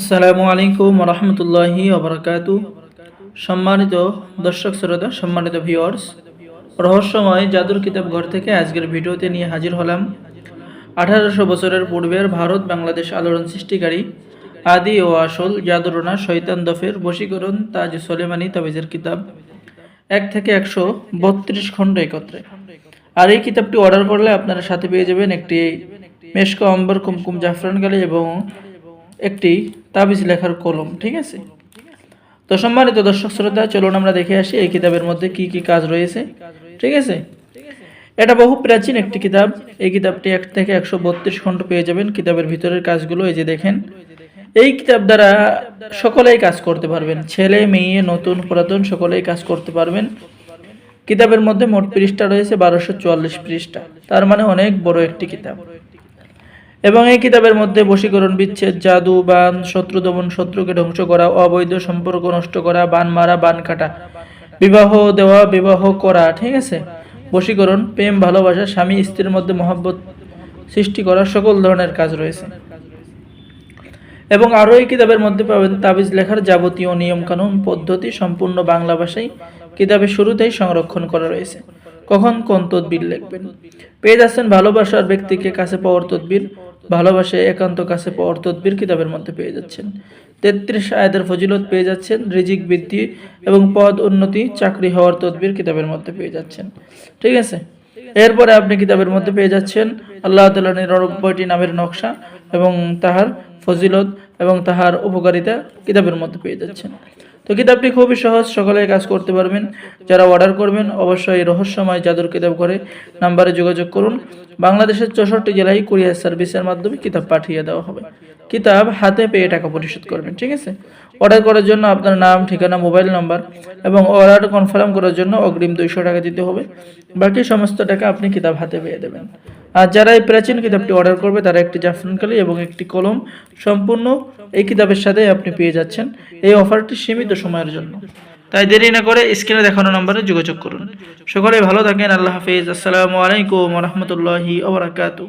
আসসালামু আলাইকুম রহমতুল্লাহি ওবরাকাত। সম্মানিত দর্শক শ্রোতা, সম্মানিত ভিউয়ার্স, রহস্যময় জাদুর কিতাব ঘর থেকে আজকের ভিডিওতে নিয়ে হাজির হলাম। আঠারোশো বছরের পূর্বের ভারত বাংলাদেশ আলোড়ন সৃষ্টিকারী আদি ও আসল জাদুরনা শৈতান দফের বশীকরণ তাজ সোলেমানি তাবিজের কিতাব। এক থেকে একশো বত্রিশ খণ্ড একত্রে। আর এই কিতাবটি অর্ডার করলে আপনারা সাথে পেয়ে যাবেন একটি মেশকা অম্বর কুমকুম জাফরান গালি এবং একটি তাবিজ লেখার কলম, ঠিক আছে? তো সম্মানিত দর্শক শ্রোতা, চলুন আমরা দেখে আসি এই কিতাবের মধ্যে কি কি কাজ রয়েছে, ঠিক আছে? এটা বহু প্রাচীন একটি কিতাব। এই কিতাবটি এক থেকে একশো বত্রিশ খণ্ড পেয়ে যাবেন। কিতাবের ভিতরের কাজগুলো এই যে দেখেন। এই কিতাব দ্বারা সকলেই কাজ করতে পারবেন। ছেলে, মেয়ে, নতুন, পুরাতন, সকলেই কাজ করতে পারবেন। কিতাবের মধ্যে মোট পৃষ্ঠা রয়েছে বারোশো চুয়াল্লিশ পৃষ্ঠা। তার মানে অনেক বড় একটি কিতাব। এবং এই কিতাবের মধ্যে বশীকরণ, বিচ্ছেদ, জাদু, বান, শত্রু দমন, শত্রুকে ধ্বংস করা, অবৈধ সম্পর্ক নষ্ট করা, বান মারা, বান কাটা, বিবাহ দেওয়া, বিবাহ করা, ঠিক আছে? বশীকরণ, প্রেম, ভালোবাসা, স্বামী, স্ত্রীর মধ্যে মহাব্বত সৃষ্টি করা, সকল ধরনের কাজ রয়েছে। এবং আরও এই কিতাবের মধ্যে পাবেন তাবিজ লেখার যাবতীয় নিয়মকানুন, পদ্ধতি সম্পূর্ণ বাংলা ভাষায় কিতাবের শুরুতেই সংরক্ষণ করা রয়েছে। কখন কোন তদবির লিখবেন? পেয়ে যাচ্ছেন ভালোবাসার ব্যক্তিকে কাছে পাওয়ার তদবির। ভালোবাসে একান্ত কাছে পাওয়ার তদবির কিতাবের মধ্যে পেয়ে যাচ্ছেন। তেত্রিশ আয়াতের ফজিলত পেয়ে যাচ্ছেন রিজিক বৃদ্ধি এবং পদ উন্নতি, চাকরি হওয়ার তদবির কিতাবের মধ্যে পেয়ে যাচ্ছেন। ঠিক আছে? এরপরে আপনি কিতাবের মধ্যে পেয়ে যাচ্ছেন আল্লাহ তালা নিরানব্বইটি নামের নকশা এবং তাহার ফজিলত এবং তাহার উপকারিতা কিতাবের মধ্যে পেয়ে যাচ্ছেন। তো কিতাবটি খুবই সহজ সকলে কাজ করতে পারবেন। যারা অর্ডার করবেন, অবশ্যই রহস্যময় জাদুর কিতাব করে নাম্বারে যোগাযোগ করুন। বাংলাদেশের চৌষট্টি জেলায় কুরিয়ার সার্ভিসের মাধ্যমে কিতাব পাঠিয়ে দেওয়া হবে। কিতাব হাতে পেয়ে টাকা পরিশোধ করবেন, ঠিক আছে? অর্ডার করার জন্য আপনার নাম, ঠিকানা মোবাইল নাম্বার এবং অর্ডার কনফার্ম করার জন্য অগ্রিম দুইশো টাকা দিতে হবে। বাকি সমস্ত টাকা আপনি কিতাব হাতে পেয়ে দেবেন। আর যারা এই প্রাচীন কিতাবটি অর্ডার করবে, তারা একটি জাফরান কালি এবং একটি কলম সম্পূর্ণ এই কিতাবের সাথে আপনি পেয়ে যাচ্ছেন। এই অফারটি সীমিত সময়ের জন্য। তাই দেরি না করে স্ক্রিনে দেখানো নম্বরে যোগাযোগ করুন। সকলে ভালো থাকেন, আল্লাহ হাফিজ। আসসালামু আলাইকুম রহমতুল্লাহি ওবরাকাতু